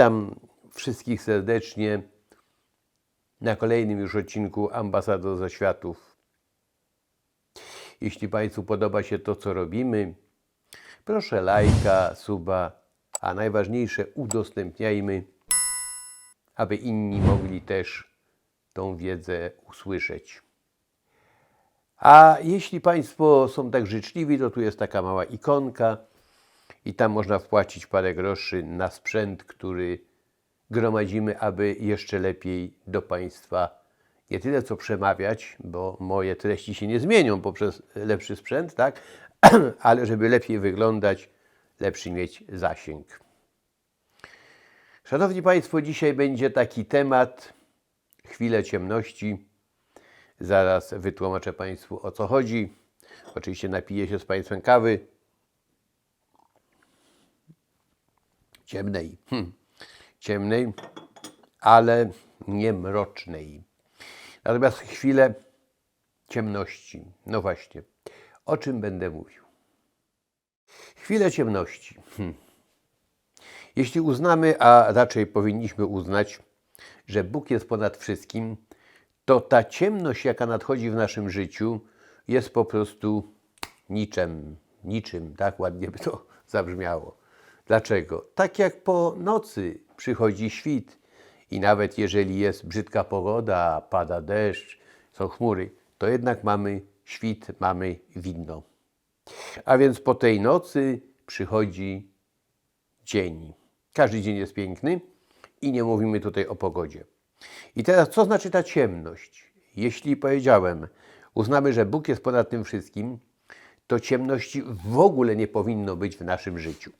Witam wszystkich serdecznie na kolejnym już odcinku Ambasador ze Światów. Jeśli Państwu podoba się to, co robimy, proszę lajka, suba, a najważniejsze udostępniajmy, aby inni mogli też tą wiedzę usłyszeć. A jeśli Państwo są tak życzliwi, to tu jest taka mała ikonka i tam można wpłacić parę groszy na sprzęt, który gromadzimy, aby jeszcze lepiej do Państwa nie tyle co przemawiać, bo moje treści się nie zmienią poprzez lepszy sprzęt, tak? ale żeby lepiej wyglądać, lepszy mieć zasięg. Szanowni Państwo, dzisiaj będzie taki temat chwilę ciemności. Zaraz wytłumaczę Państwu o co chodzi. Oczywiście napiję się z Państwem kawy. Ciemnej. Hm. Ciemnej, ale nie mrocznej. Natomiast chwilę ciemności. No właśnie. O czym będę mówił? Chwilę ciemności. Hm. Jeśli uznamy, a raczej powinniśmy uznać, że Bóg jest ponad wszystkim, to ta ciemność, jaka nadchodzi w naszym życiu, jest po prostu niczym, niczym, tak ładnie by to zabrzmiało. Dlaczego? Tak jak po nocy przychodzi świt i nawet jeżeli jest brzydka pogoda, pada deszcz, są chmury, to jednak mamy świt, mamy widno. A więc po tej nocy przychodzi dzień. Każdy dzień jest piękny i nie mówimy tutaj o pogodzie. I teraz co znaczy ta ciemność? Jeśli powiedziałem, uznamy, że Bóg jest ponad tym wszystkim, to ciemności w ogóle nie powinno być w naszym życiu.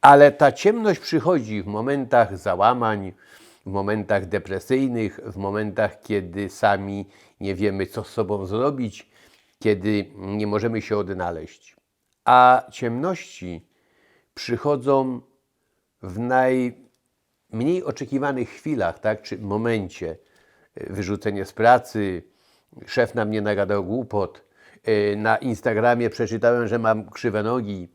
Ale ta ciemność przychodzi w momentach załamań, w momentach depresyjnych, w momentach, kiedy sami nie wiemy, co z sobą zrobić, kiedy nie możemy się odnaleźć. A ciemności przychodzą w najmniej oczekiwanych chwilach, tak, czy momencie. Wyrzucenie z pracy, szef na mnie nagadał głupot, na Instagramie przeczytałem, że mam krzywe nogi.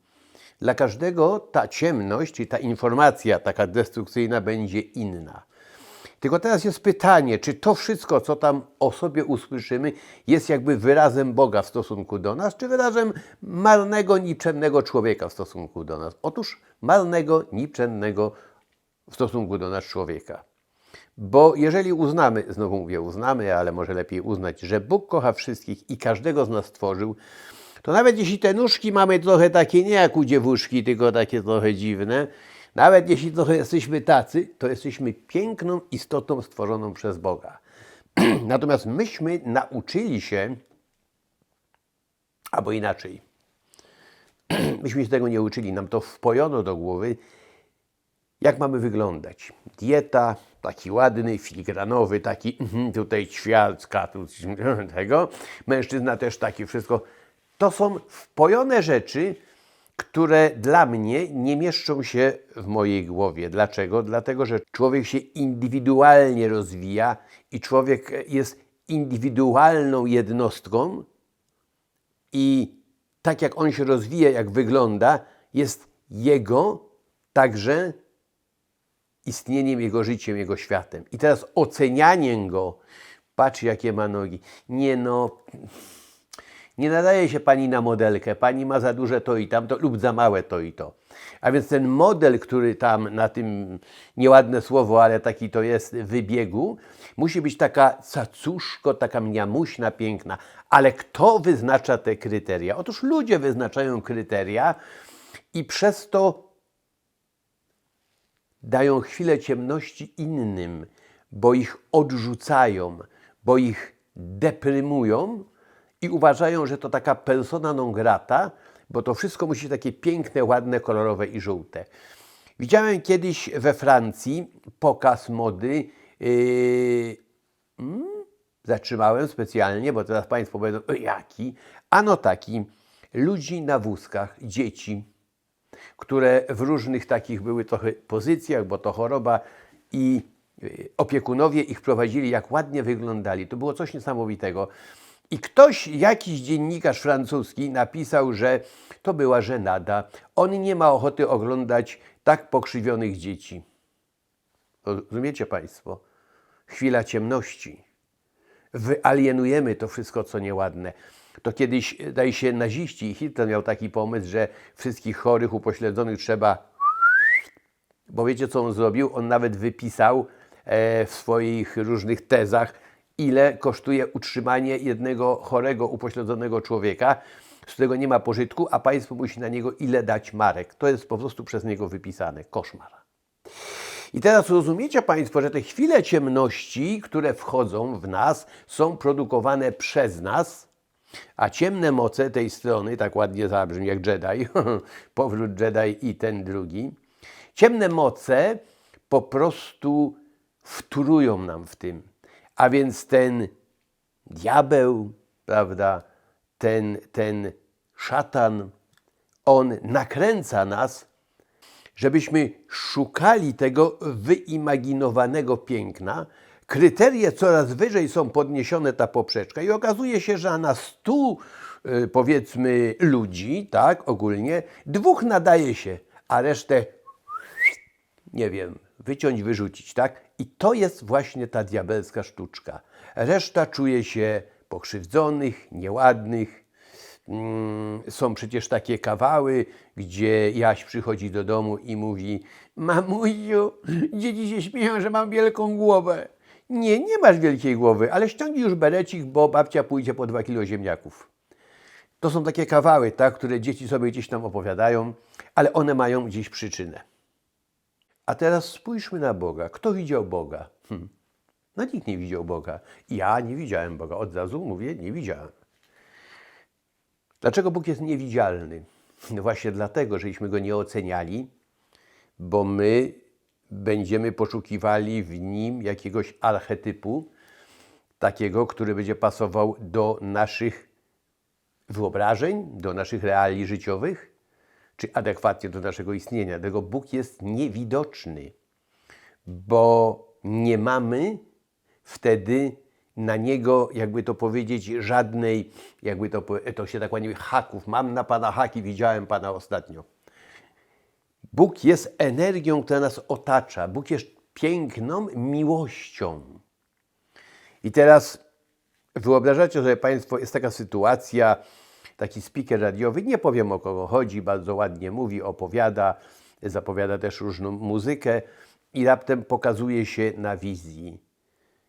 Dla każdego ta ciemność, czy ta informacja taka destrukcyjna będzie inna. Tylko teraz jest pytanie, czy to wszystko, co tam o sobie usłyszymy, jest jakby wyrazem Boga w stosunku do nas, czy wyrazem marnego, nikczemnego człowieka w stosunku do nas? Otóż marnego, nikczemnego w stosunku do nas człowieka. Bo jeżeli uznamy, znowu mówię uznamy, ale może lepiej uznać, że Bóg kocha wszystkich i każdego z nas stworzył, to nawet jeśli te nóżki mamy trochę takie nie jak u dziewuszki, tylko takie trochę dziwne, nawet jeśli trochę jesteśmy tacy, to jesteśmy piękną istotą stworzoną przez Boga. Natomiast myśmy nauczyli się, albo inaczej, myśmy się tego nie uczyli, nam to wpojono do głowy, jak mamy wyglądać. Dieta, taki ładny, filigranowy, taki mhm, tutaj ćwiartka, tu tego. Mężczyzna też taki, wszystko. To są wpojone rzeczy, które dla mnie nie mieszczą się w mojej głowie. Dlaczego? Dlatego, że człowiek się indywidualnie rozwija i człowiek jest indywidualną jednostką i tak jak on się rozwija, jak wygląda, jest jego także istnieniem, jego życiem, jego światem. I teraz ocenianiem go, patrz jakie ma nogi. Nie no, nie nadaje się pani na modelkę, pani ma za duże to i tamto lub za małe to i to. A więc ten model, który tam na tym nieładne słowo, ale taki to jest wybiegu, musi być taka cacuszko, taka mniamuśna, piękna. Ale kto wyznacza te kryteria? Otóż ludzie wyznaczają kryteria i przez to dają chwilę ciemności innym, bo ich odrzucają, bo ich deprymują i uważają, że to taka persona non grata, bo to wszystko musi być takie piękne, ładne, kolorowe i żółte. Widziałem kiedyś we Francji pokaz mody. Yy, mm, zatrzymałem specjalnie, bo teraz Państwo "O, jaki? Ano taki, ludzi na wózkach, dzieci, które w różnych takich były trochę pozycjach, bo to choroba i y, opiekunowie ich prowadzili, jak ładnie wyglądali. To było coś niesamowitego. I ktoś, jakiś dziennikarz francuski napisał, że to była żenada. On nie ma ochoty oglądać tak pokrzywionych dzieci. Rozumiecie Państwo? Chwila ciemności. Wyalienujemy to wszystko, co nieładne. To kiedyś, daje się, naziści i Hitler miał taki pomysł, że wszystkich chorych, upośledzonych trzeba bo wiecie, co on zrobił? On nawet wypisał e, w swoich różnych tezach, ile kosztuje utrzymanie jednego chorego, upośledzonego człowieka, z którego nie ma pożytku, a państwo musi na niego ile dać marek. To jest po prostu przez niego wypisane. Koszmar. I teraz rozumiecie Państwo, że te chwile ciemności, które wchodzą w nas, są produkowane przez nas, a ciemne moce tej strony, tak ładnie zabrzmi jak Jedi, powrót Jedi i ten drugi, ciemne moce po prostu wtórują nam w tym. A więc ten diabeł, prawda, ten, ten szatan, on nakręca nas, żebyśmy szukali tego wyimaginowanego piękna. Kryteria coraz wyżej są podniesione ta poprzeczka i okazuje się, że na stu y, powiedzmy ludzi, tak, ogólnie, dwóch nadaje się, a resztę nie wiem, wyciąć, wyrzucić, tak? I to jest właśnie ta diabelska sztuczka. Reszta czuje się pokrzywdzonych, nieładnych. Mm, Są przecież takie kawały, gdzie Jaś przychodzi do domu i mówi Mamusiu, dzieci się śmieją, że mam wielką głowę. Nie, nie masz wielkiej głowy, ale ściągnij już berecik, bo babcia pójdzie po dwa kilo ziemniaków. To są takie kawały, tak, które dzieci sobie gdzieś tam opowiadają, ale one mają gdzieś przyczynę. A teraz spójrzmy na Boga. Kto widział Boga? Hm. No nikt nie widział Boga. Ja nie widziałem Boga. Od razu mówię, nie widziałem. Dlaczego Bóg jest niewidzialny? No właśnie dlatego, żeśmy Go nie oceniali, bo my będziemy poszukiwali w Nim jakiegoś archetypu, takiego, który będzie pasował do naszych wyobrażeń, do naszych realizm życiowych, czy adekwatnie do naszego istnienia. Dlatego Bóg jest niewidoczny, bo nie mamy wtedy na Niego, jakby to powiedzieć, żadnej, jakby to, to się tak ładnie haków. Mam na Pana haki, widziałem Pana ostatnio. Bóg jest energią, która nas otacza. Bóg jest piękną miłością. I teraz wyobrażacie sobie Państwo, jest taka sytuacja, taki speaker radiowy, nie powiem o kogo chodzi, bardzo ładnie mówi, opowiada, zapowiada też różną muzykę i raptem pokazuje się na wizji.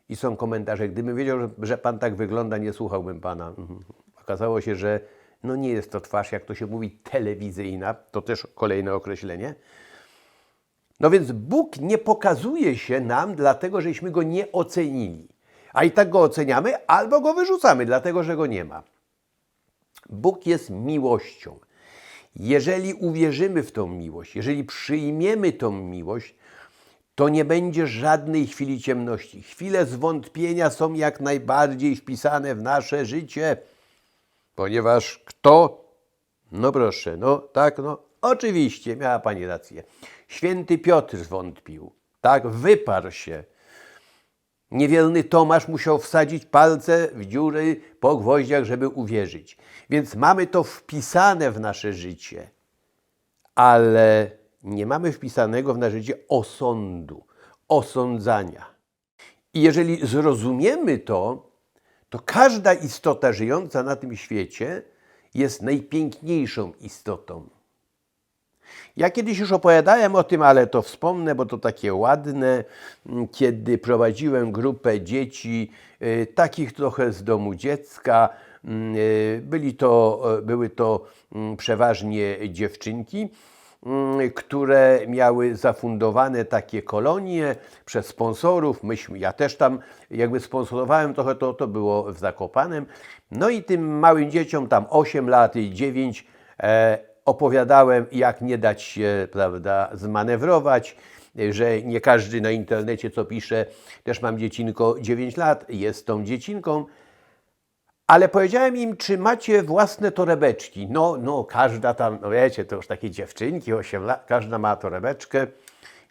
I są komentarze, gdybym wiedział, że, Pan tak wygląda, nie słuchałbym Pana. Mhm. Okazało się, że no nie jest to twarz, jak to się mówi, telewizyjna, to też kolejne określenie. No więc Bóg nie pokazuje się nam, dlatego żeśmy go nie ocenili. A i tak go oceniamy, albo go wyrzucamy, dlatego że go nie ma. Bóg jest miłością. Jeżeli uwierzymy w tą miłość, jeżeli przyjmiemy tą miłość, to nie będzie żadnej chwili ciemności. Chwile zwątpienia są jak najbardziej wpisane w nasze życie, ponieważ kto? No proszę, no tak, no oczywiście, miała Pani rację. Święty Piotr zwątpił, tak, wyparł się. Niewielny Tomasz musiał wsadzić palce w dziury po gwoździach, żeby uwierzyć. Więc mamy to wpisane w nasze życie, ale nie mamy wpisanego w nasze życie osądu, osądzania. I jeżeli zrozumiemy to, to każda istota żyjąca na tym świecie jest najpiękniejszą istotą. Ja kiedyś już opowiadałem o tym, ale to wspomnę, bo to takie ładne, m, kiedy prowadziłem grupę dzieci, y, takich trochę z domu dziecka. m, y, Byli to, y, były to mm, przeważnie dziewczynki, mm, które miały zafundowane takie kolonie przez sponsorów. Myśmy, ja też tam jakby sponsorowałem trochę, to, to było w Zakopanem. No i tym małym dzieciom, tam 8 lat i 9, e, opowiadałem, jak nie dać się, prawda, zmanewrować, że nie każdy na internecie, co pisze, też mam dziecinko 9 lat, jest tą dziecinką, ale powiedziałem im, czy macie własne torebeczki. No, no, każda tam, no wiecie, to już takie dziewczynki, 8 lat, każda ma torebeczkę.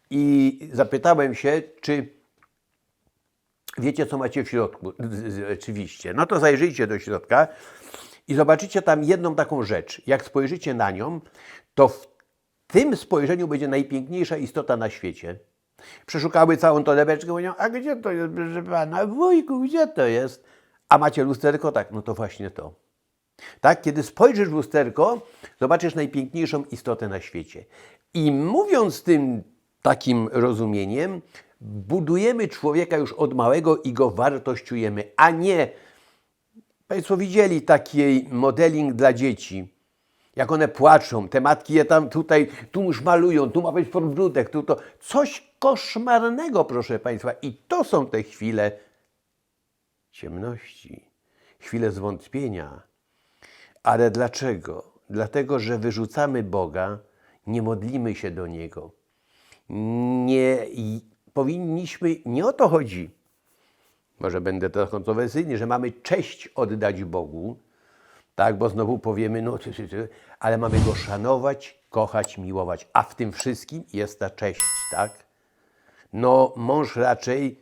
I zapytałem się, czy wiecie, co macie w środku. Oczywiście. No to zajrzyjcie do środka i zobaczycie tam jedną taką rzecz. Jak spojrzycie na nią, to w tym spojrzeniu będzie najpiękniejsza istota na świecie. Przeszukały całą torebeczkę, mówią, a gdzie to jest, proszę pana? Wujku, gdzie to jest? A macie lusterko? Tak, no to właśnie to. Tak, kiedy spojrzysz w lusterko, zobaczysz najpiękniejszą istotę na świecie. I mówiąc tym takim rozumieniem, budujemy człowieka już od małego i go wartościujemy, a nie Państwo widzieli taki modeling dla dzieci. Jak one płaczą, te matki je tam tutaj, tu już malują, tu ma być podbródek, tu to. Coś koszmarnego, proszę Państwa. I to są te chwile ciemności, chwile zwątpienia. Ale dlaczego? Dlatego, że wyrzucamy Boga, nie modlimy się do Niego. Nie powinniśmy, nie o to chodzi, może będę trochę kontrowersyjny, że mamy cześć oddać Bogu, tak, bo znowu powiemy, no, ty, ty, ty, ale mamy Go szanować, kochać, miłować, a w tym wszystkim jest ta cześć, tak? No, mąż raczej,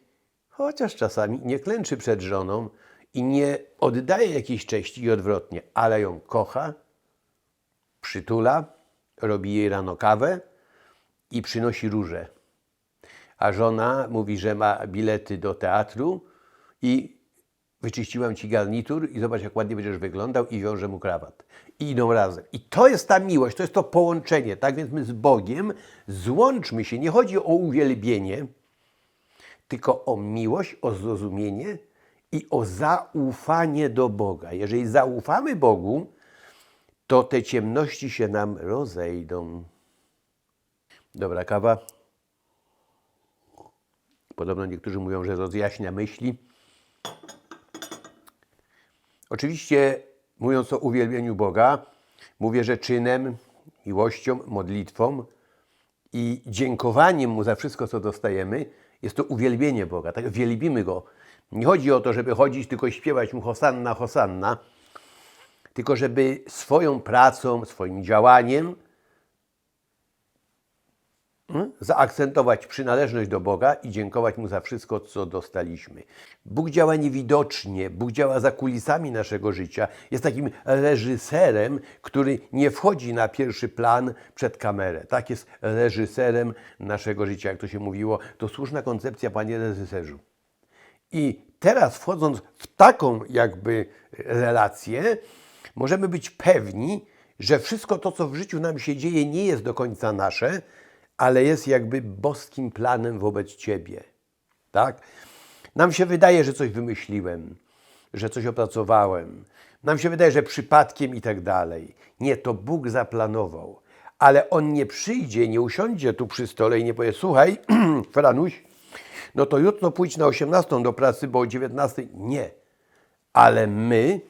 chociaż czasami nie klęczy przed żoną i nie oddaje jakiejś cześci i odwrotnie, ale ją kocha, przytula, robi jej rano kawę i przynosi róże. A żona mówi, że ma bilety do teatru i wyczyściłam ci garnitur i zobacz, jak ładnie będziesz wyglądał i wiąże mu krawat. I idą razem. I to jest ta miłość, to jest to połączenie. Tak więc my z Bogiem złączmy się. Nie chodzi o uwielbienie, tylko o miłość, o zrozumienie i o zaufanie do Boga. Jeżeli zaufamy Bogu, to te ciemności się nam rozejdą. Dobra kawa. Podobno niektórzy mówią, że rozjaśnia myśli. Oczywiście, mówiąc o uwielbieniu Boga, mówię, że czynem, miłością, modlitwą i dziękowaniem Mu za wszystko, co dostajemy, jest to uwielbienie Boga. Tak wielbimy Go. Nie chodzi o to, żeby chodzić tylko śpiewać Mu Hosanna, Hosanna, tylko żeby swoją pracą, swoim działaniem zaakcentować przynależność do Boga i dziękować Mu za wszystko, co dostaliśmy. Bóg działa niewidocznie, Bóg działa za kulisami naszego życia. Jest takim reżyserem, który nie wchodzi na pierwszy plan przed kamerę. Tak jest reżyserem naszego życia, jak to się mówiło. To słuszna koncepcja, panie reżyserzu. I teraz wchodząc w taką jakby relację, możemy być pewni, że wszystko to, co w życiu nam się dzieje, nie jest do końca nasze, ale jest jakby boskim planem wobec Ciebie. Tak? Nam się wydaje, że coś wymyśliłem, że coś opracowałem. Nam się wydaje, że przypadkiem i tak dalej. Nie, to Bóg zaplanował. Ale On nie przyjdzie, nie usiądzie tu przy stole i nie powie, słuchaj, Franuś, no to jutro pójdź na 18 do pracy, bo o 19. Nie. Ale my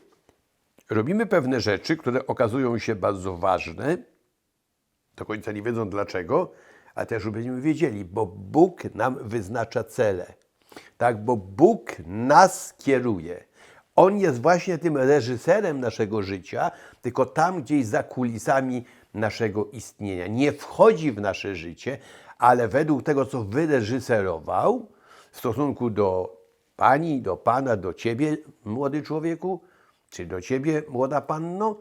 robimy pewne rzeczy, które okazują się bardzo ważne, do końca nie wiedzą dlaczego, ale też będziemy wiedzieli, bo Bóg nam wyznacza cele. Tak, bo Bóg nas kieruje. On jest właśnie tym reżyserem naszego życia, tylko tam gdzieś za kulisami naszego istnienia. Nie wchodzi w nasze życie, ale według tego, co wyreżyserował w stosunku do pani, do pana, do ciebie, młody człowieku, czy do ciebie, młoda panno,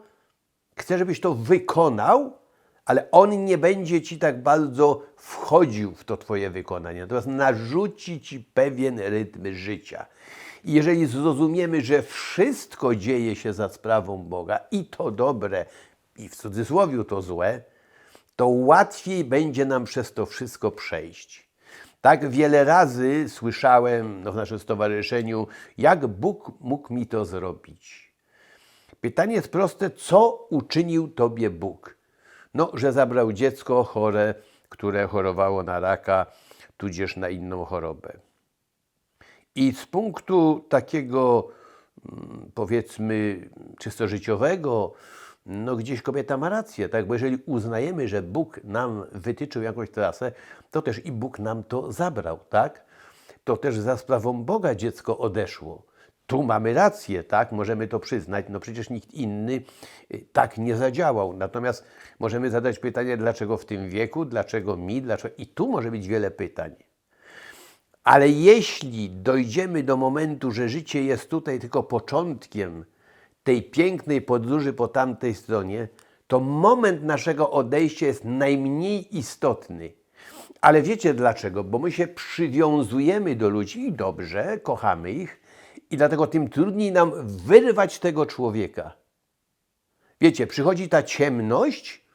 chce, żebyś to wykonał, ale on nie będzie ci tak bardzo wchodził w to twoje wykonanie. Natomiast narzuci ci pewien rytm życia. I jeżeli zrozumiemy, że wszystko dzieje się za sprawą Boga, i to dobre, i w cudzysłowie to złe, to łatwiej będzie nam przez to wszystko przejść. Tak wiele razy słyszałem no, w naszym stowarzyszeniu, jak Bóg mógł mi to zrobić. Pytanie jest proste, co uczynił Tobie Bóg? No, że zabrał dziecko chore, które chorowało na raka, tudzież na inną chorobę. I z punktu takiego, mm, powiedzmy, czysto życiowego, no gdzieś kobieta ma rację, tak? Bo jeżeli uznajemy, że Bóg nam wytyczył jakąś trasę, to też i Bóg nam to zabrał, tak? To też za sprawą Boga dziecko odeszło. Tu mamy rację, tak? Możemy to przyznać. No przecież nikt inny y, tak nie zadziałał. Natomiast możemy zadać pytanie, dlaczego w tym wieku, dlaczego mi, dlaczego. I tu może być wiele pytań. Ale jeśli dojdziemy do momentu, że życie jest tutaj tylko początkiem tej pięknej podróży po tamtej stronie, to moment naszego odejścia jest najmniej istotny. Ale wiecie dlaczego? Bo my się przywiązujemy do ludzi i dobrze, kochamy ich i dlatego tym trudniej nam wyrwać tego człowieka. Wiecie, przychodzi ta ciemność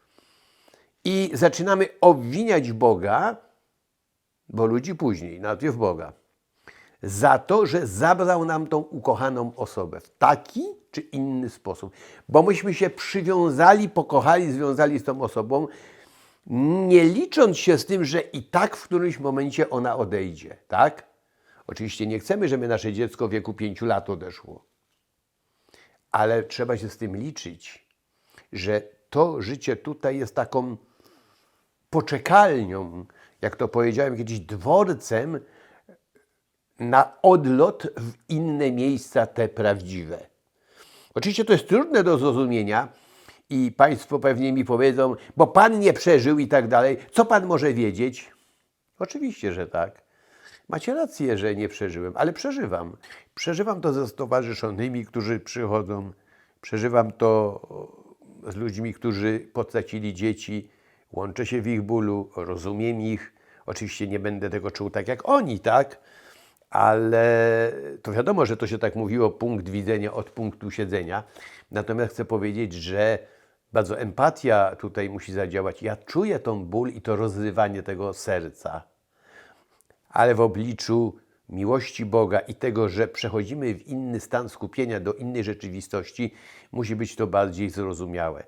i zaczynamy obwiniać Boga, bo ludzi później, najpierw Boga, za to, że zabrał nam tą ukochaną osobę w taki czy inny sposób. Bo myśmy się przywiązali, pokochali, związali z tą osobą, nie licząc się z tym, że i tak w którymś momencie ona odejdzie, tak? Oczywiście nie chcemy, żeby nasze dziecko w wieku pięciu lat odeszło, ale trzeba się z tym liczyć, że to życie tutaj jest taką poczekalnią, jak to powiedziałem kiedyś, dworcem na odlot w inne miejsca, te prawdziwe. Oczywiście to jest trudne do zrozumienia i Państwo pewnie mi powiedzą, bo Pan nie przeżył i tak dalej. Co Pan może wiedzieć? Oczywiście, że tak. Macie rację, że nie przeżyłem, ale przeżywam. Przeżywam to ze stowarzyszonymi, którzy przychodzą. Przeżywam to z ludźmi, którzy potracili dzieci. Łączę się w ich bólu, rozumiem ich. Oczywiście nie będę tego czuł tak jak oni, tak? Ale to wiadomo, że to się tak mówiło, punkt widzenia od punktu siedzenia. Natomiast chcę powiedzieć, że bardzo empatia tutaj musi zadziałać. Ja czuję tą ból i to rozrywanie tego serca ale w obliczu miłości Boga i tego, że przechodzimy w inny stan skupienia do innej rzeczywistości, musi być to bardziej zrozumiałe.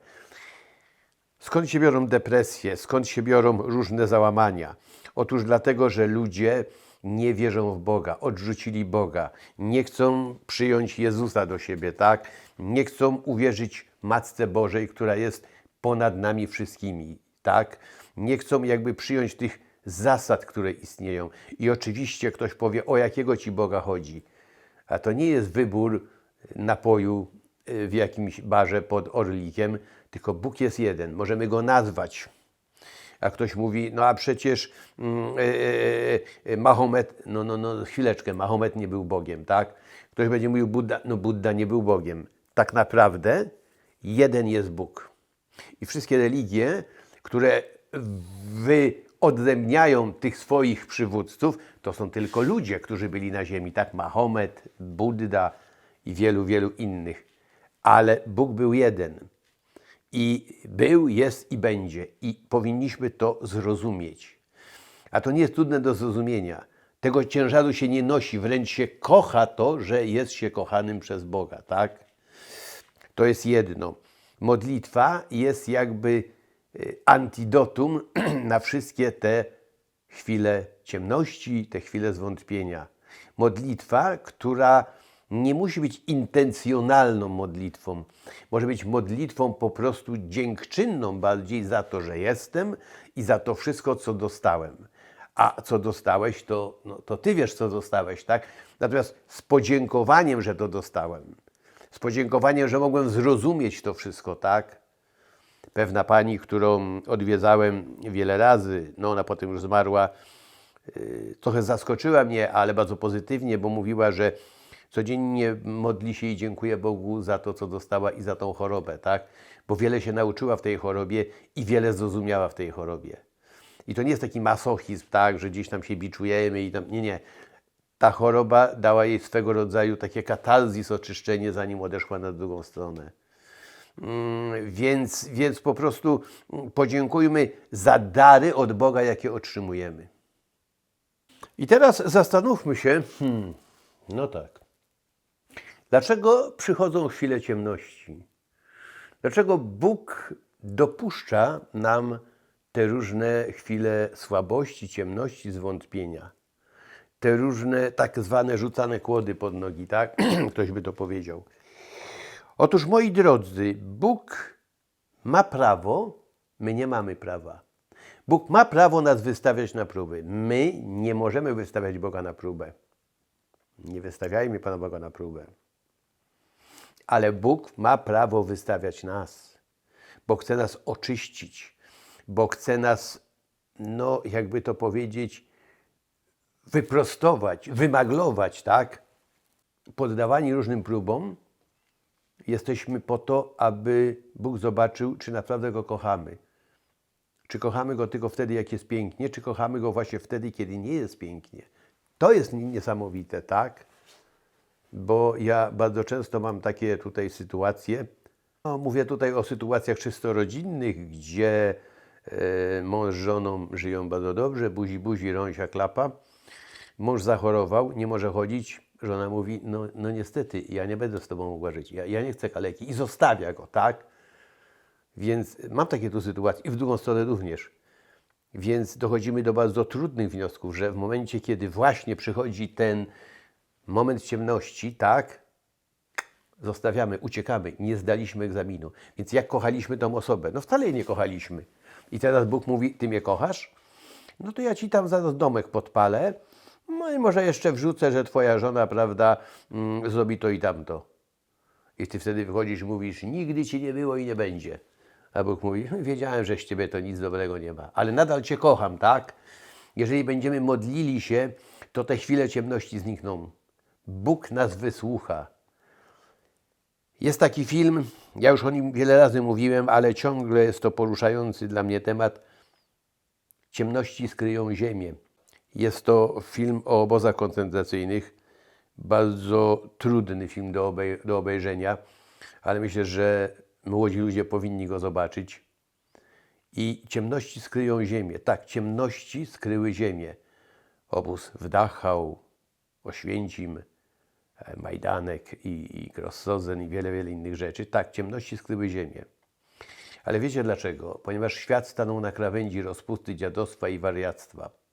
Skąd się biorą depresje, skąd się biorą różne załamania? Otóż dlatego, że ludzie nie wierzą w Boga, odrzucili Boga, nie chcą przyjąć Jezusa do siebie, tak? Nie chcą uwierzyć Matce Bożej, która jest ponad nami wszystkimi, tak? Nie chcą jakby przyjąć tych zasad, które istnieją. I oczywiście ktoś powie, o jakiego ci Boga chodzi. A to nie jest wybór napoju y, w jakimś barze pod Orlikiem, tylko Bóg jest jeden. Możemy go nazwać. A ktoś mówi, no a przecież mm, y, y, Mahomet, no, no, no chwileczkę, Mahomet nie był Bogiem, tak? Ktoś będzie mówił, Buddha, no Buddha nie był Bogiem. Tak naprawdę jeden jest Bóg. I wszystkie religie, które wy odrębniają tych swoich przywódców, to są tylko ludzie, którzy byli na ziemi, tak? Mahomet, Buddha i wielu, wielu innych. Ale Bóg był jeden. I był, jest i będzie. I powinniśmy to zrozumieć. A to nie jest trudne do zrozumienia. Tego ciężaru się nie nosi, wręcz się kocha to, że jest się kochanym przez Boga, tak? To jest jedno. Modlitwa jest jakby antidotum na wszystkie te chwile ciemności, te chwile zwątpienia. Modlitwa, która nie musi być intencjonalną modlitwą. Może być modlitwą po prostu dziękczynną bardziej za to, że jestem i za to wszystko, co dostałem. A co dostałeś, to, no, to ty wiesz, co dostałeś, tak? Natomiast z podziękowaniem, że to dostałem, z podziękowaniem, że mogłem zrozumieć to wszystko, tak? Pewna pani, którą odwiedzałem wiele razy, no ona potem już zmarła, y, trochę zaskoczyła mnie, ale bardzo pozytywnie, bo mówiła, że codziennie modli się i dziękuję Bogu za to, co dostała i za tą chorobę, tak? Bo wiele się nauczyła w tej chorobie i wiele zrozumiała w tej chorobie. I to nie jest taki masochizm, tak, że gdzieś tam się biczujemy i tam, nie, nie. Ta choroba dała jej swego rodzaju takie katarzis, oczyszczenie, zanim odeszła na drugą stronę. Mm, więc, więc po prostu podziękujmy za dary od Boga, jakie otrzymujemy. I teraz zastanówmy się, hmm, no tak, dlaczego przychodzą chwile ciemności? Dlaczego Bóg dopuszcza nam te różne chwile słabości, ciemności, zwątpienia? Te różne tak zwane rzucane kłody pod nogi, tak? Ktoś by to powiedział. Otóż, moi drodzy, Bóg ma prawo, my nie mamy prawa. Bóg ma prawo nas wystawiać na próby. My nie możemy wystawiać Boga na próbę. Nie wystawiajmy Pana Boga na próbę. Ale Bóg ma prawo wystawiać nas, bo chce nas oczyścić, bo chce nas, no jakby to powiedzieć, wyprostować, wymaglować, tak? Poddawani różnym próbom, Jesteśmy po to, aby Bóg zobaczył, czy naprawdę Go kochamy. Czy kochamy go tylko wtedy, jak jest pięknie, czy kochamy go właśnie wtedy, kiedy nie jest pięknie? To jest niesamowite, tak? Bo ja bardzo często mam takie tutaj sytuacje. No, mówię tutaj o sytuacjach czysto rodzinnych, gdzie e, mąż z żoną żyją bardzo dobrze, buzi, buzi, rąsia, klapa. Mąż zachorował, nie może chodzić. Żona mówi, no, no niestety, ja nie będę z tobą mogła żyć, ja, ja nie chcę kaleki. I zostawia go, tak? Więc mam takie tu sytuacje i w drugą stronę również. Więc dochodzimy do bardzo trudnych wniosków, że w momencie, kiedy właśnie przychodzi ten moment ciemności, tak, zostawiamy, uciekamy, nie zdaliśmy egzaminu. Więc jak kochaliśmy tą osobę? No wcale jej nie kochaliśmy. I teraz Bóg mówi, ty mnie kochasz? No to ja ci tam zaraz domek podpalę, no i może jeszcze wrzucę, że twoja żona, prawda, mm, zrobi to i tamto. I ty wtedy wychodzisz i mówisz, nigdy ci nie było i nie będzie. A Bóg mówi, wiedziałem, że z ciebie to nic dobrego nie ma, ale nadal cię kocham, tak? Jeżeli będziemy modlili się, to te chwile ciemności znikną. Bóg nas wysłucha. Jest taki film, ja już o nim wiele razy mówiłem, ale ciągle jest to poruszający dla mnie temat. Ciemności skryją ziemię. Jest to film o obozach koncentracyjnych. Bardzo trudny film do, obej do obejrzenia, ale myślę, że młodzi ludzie powinni go zobaczyć. I ciemności skryją ziemię. Tak, ciemności skryły ziemię. Obóz w Dachau, Oświęcim, e, Majdanek i, i Krossozen i wiele, wiele innych rzeczy. Tak, ciemności skryły ziemię. Ale wiecie dlaczego? Ponieważ świat stanął na krawędzi rozpusty, dziadostwa i wariactwa.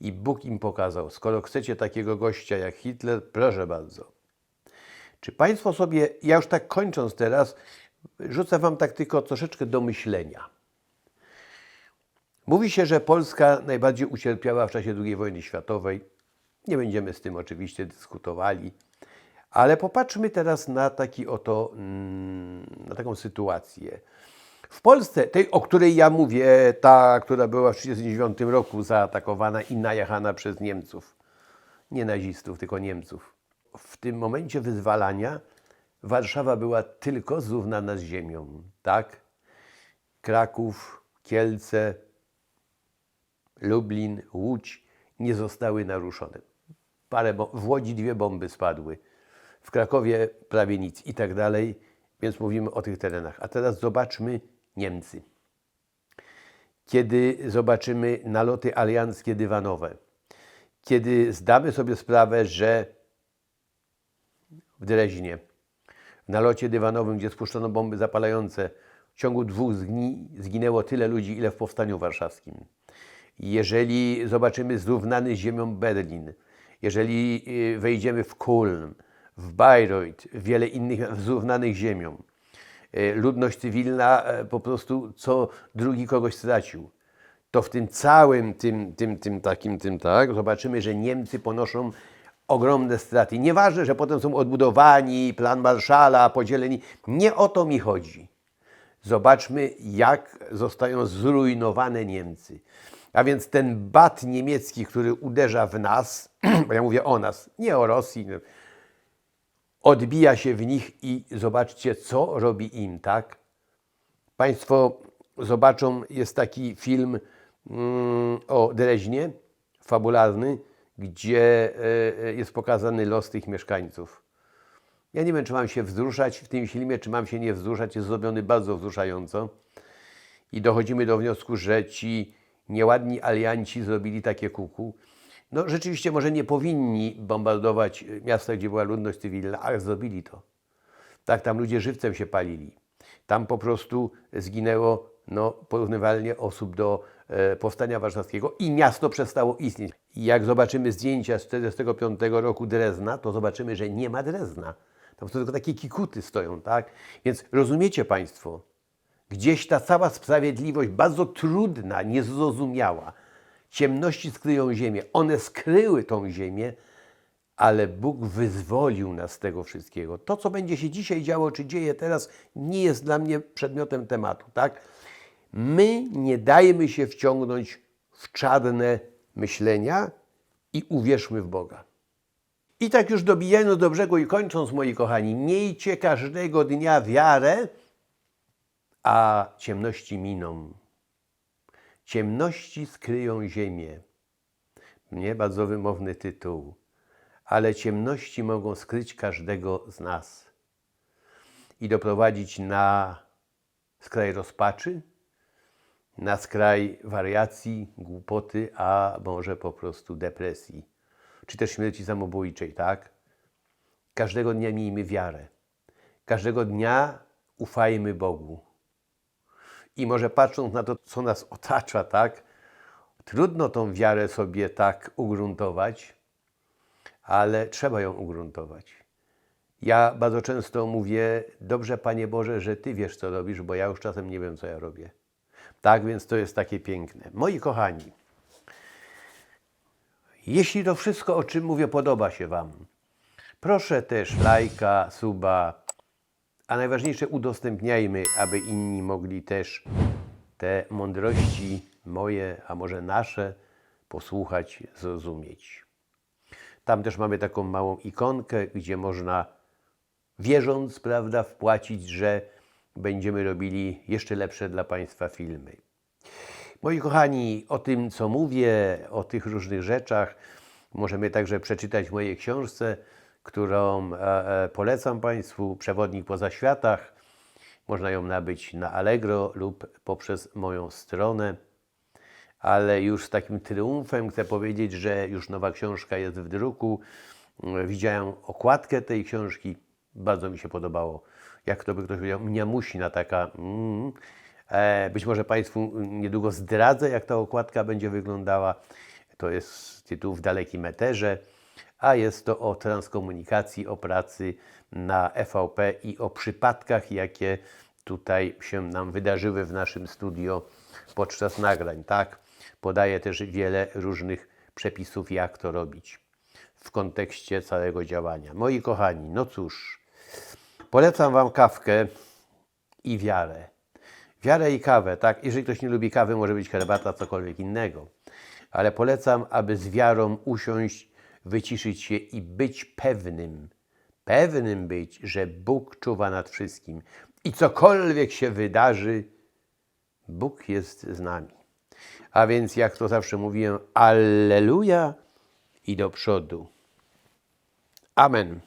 I Bóg im pokazał, skoro chcecie takiego gościa jak Hitler, proszę bardzo. Czy Państwo sobie, ja już tak kończąc teraz, rzucę Wam tak tylko troszeczkę do myślenia. Mówi się, że Polska najbardziej ucierpiała w czasie II wojny światowej. Nie będziemy z tym oczywiście dyskutowali, ale popatrzmy teraz na taki oto, mm, na taką sytuację. W Polsce, tej, o której ja mówię, ta, która była w 1939 roku zaatakowana i najechana przez Niemców, nie nazistów, tylko Niemców. W tym momencie wyzwalania Warszawa była tylko zrównana z ziemią, tak? Kraków, Kielce, Lublin, Łódź nie zostały naruszone. Parę w Łodzi dwie bomby spadły, w Krakowie prawie nic i tak dalej, więc mówimy o tych terenach. A teraz zobaczmy Niemcy. Kiedy zobaczymy naloty alianckie dywanowe, kiedy zdamy sobie sprawę, że w Dreźnie, w nalocie dywanowym, gdzie spuszczono bomby zapalające, w ciągu dwóch dni zginęło tyle ludzi, ile w Powstaniu Warszawskim. Jeżeli zobaczymy zrównany z ziemią Berlin, jeżeli y, wejdziemy w Kulm, w Bayreuth, wiele innych zrównanych ziemią, ludność cywilna e, po prostu co drugi kogoś stracił. To w tym całym tym, tym, tym takim, tym tak, zobaczymy, że Niemcy ponoszą ogromne straty. Nieważne, że potem są odbudowani, plan Marszala, podzieleni. Nie o to mi chodzi. Zobaczmy, jak zostają zrujnowane Niemcy. A więc ten bat niemiecki, który uderza w nas, bo ja mówię o nas, nie o Rosji, odbija się w nich i zobaczcie, co robi im, tak? Państwo zobaczą, jest taki film mm, o Dreźnie, fabularny, gdzie e, jest pokazany los tych mieszkańców. Ja nie wiem, czy mam się wzruszać w tym filmie, czy mam się nie wzruszać. Jest zrobiony bardzo wzruszająco. I dochodzimy do wniosku, że ci nieładni alianci zrobili takie kuku. No rzeczywiście może nie powinni bombardować miasta, gdzie była ludność cywilna, ale zrobili to. Tak, tam ludzie żywcem się palili. Tam po prostu zginęło no, porównywalnie osób do e, powstania warszawskiego i miasto przestało istnieć. Jak zobaczymy zdjęcia z 1945 roku Drezna, to zobaczymy, że nie ma Drezna. Tam są tylko takie kikuty stoją, tak? Więc rozumiecie Państwo, gdzieś ta cała sprawiedliwość, bardzo trudna, niezrozumiała, ciemności skryją ziemię. One skryły tą ziemię, ale Bóg wyzwolił nas z tego wszystkiego. To, co będzie się dzisiaj działo, czy dzieje teraz, nie jest dla mnie przedmiotem tematu, tak? My nie dajmy się wciągnąć w czarne myślenia i uwierzmy w Boga. I tak już dobijając do brzegu i kończąc, moi kochani, miejcie każdego dnia wiarę, a ciemności miną. Ciemności skryją ziemię. Nie bardzo wymowny tytuł, ale ciemności mogą skryć każdego z nas i doprowadzić na skraj rozpaczy, na skraj wariacji, głupoty, a może po prostu depresji, czy też śmierci samobójczej, tak? Każdego dnia miejmy wiarę. Każdego dnia ufajmy Bogu. I może patrząc na to, co nas otacza, tak? Trudno tą wiarę sobie tak ugruntować, ale trzeba ją ugruntować. Ja bardzo często mówię, dobrze Panie Boże, że Ty wiesz, co robisz, bo ja już czasem nie wiem, co ja robię. Tak więc to jest takie piękne. Moi kochani, jeśli to wszystko, o czym mówię, podoba się Wam, proszę też lajka, suba, a najważniejsze udostępniajmy, aby inni mogli też te mądrości moje, a może nasze, posłuchać, zrozumieć. Tam też mamy taką małą ikonkę, gdzie można wierząc, prawda, wpłacić, że będziemy robili jeszcze lepsze dla Państwa filmy. Moi kochani, o tym, co mówię, o tych różnych rzeczach, możemy także przeczytać w mojej książce, którą e, e, polecam Państwu, Przewodnik po zaświatach. Można ją nabyć na Allegro lub poprzez moją stronę. Ale już z takim triumfem chcę powiedzieć, że już nowa książka jest w druku. Widziałem okładkę tej książki, bardzo mi się podobało. Jak to by ktoś powiedział, mniamusina taka. Mm. E, być może Państwu niedługo zdradzę, jak ta okładka będzie wyglądała. To jest tytuł w dalekim eterze, a jest to o transkomunikacji, o pracy na EVP i o przypadkach, jakie tutaj się nam wydarzyły w naszym studio podczas nagrań. Tak, podaję też wiele różnych przepisów, jak to robić w kontekście całego działania. Moi kochani, no cóż, polecam Wam kawkę i wiarę. Wiarę i kawę, tak? Jeżeli ktoś nie lubi kawy, może być herbata, cokolwiek innego. Ale polecam, aby z wiarą usiąść, wyciszyć się i być pewnym, pewnym być, że Bóg czuwa nad wszystkim. I cokolwiek się wydarzy, Bóg jest z nami. A więc, jak to zawsze mówię, Alleluja i do przodu. Amen.